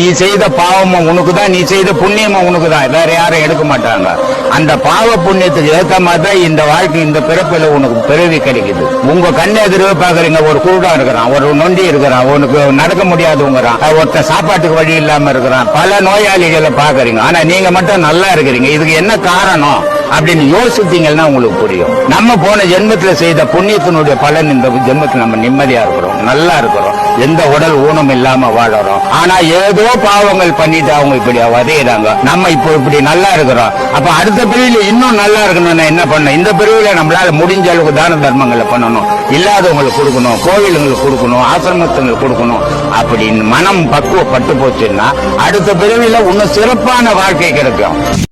நீ செய்த பாவமும் உனக்கு தான் நீ செய்த புண்ணியமும் உனக்கு தான் வேற யாரும் எடுக்க மாட்டாங்க. அந்த பாவ புண்ணியத்துக்கு ஏத்த மாதிரி தான் இந்த வாழ்க்கை இந்த பிறப்பில் உனக்கு பிறவி கிடைக்குது. உங்க கண்ணை எதிர்வு பாக்குறீங்க ஒரு குருடா இருக்கிறான் ஒரு நொண்டி இருக்கிறான் உனக்கு நடக்க முடியாதவங்கிறான் ஒருத்தன் சாப்பாட்டுக்கு வழி இல்லாம இருக்கிறான் பல நோயாளிகளை பாக்குறீங்க ஆனா நீங்க மட்டும் நல்லா இருக்கிறீங்க. இதுக்கு என்ன காரணம் அப்படின்னு யோசித்தீங்கன்னா உங்களுக்கு புரியும். நம்ம போன ஜென்மத்துல செய்த புண்ணியத்தினுடைய பலன் இந்த ஜென்மத்துல நம்ம நிம்மதியா இருக்கிறோம் நல்லா இருக்கிறோம். எந்த உடல் ஊனம் இல்லாம வாழறோம். ஆனா ஏதோ பாவங்கள் பண்ணிட்டு அவங்க இப்படி வதையிறாங்க. நம்ம இப்போ இப்படி நல்லா இருக்கிறோம். அப்ப அடுத்த பிரிவில் இன்னும் நல்லா இருக்கணும்னா என்ன பண்ணணும்? இந்த பிரிவில் நம்மளால முடிஞ்ச அளவுக்கு தான தர்மங்களை பண்ணணும். இல்லாதவங்களுக்கு கொடுக்கணும். கோவிலுங்களுக்கு கொடுக்கணும். ஆசிரமத்துங்களுக்கு கொடுக்கணும். அப்படின்னு மனம் பக்குவப்பட்டு போச்சுன்னா அடுத்த பிரிவில் இன்னும் சிறப்பான வாழ்க்கை கிடைக்கும்.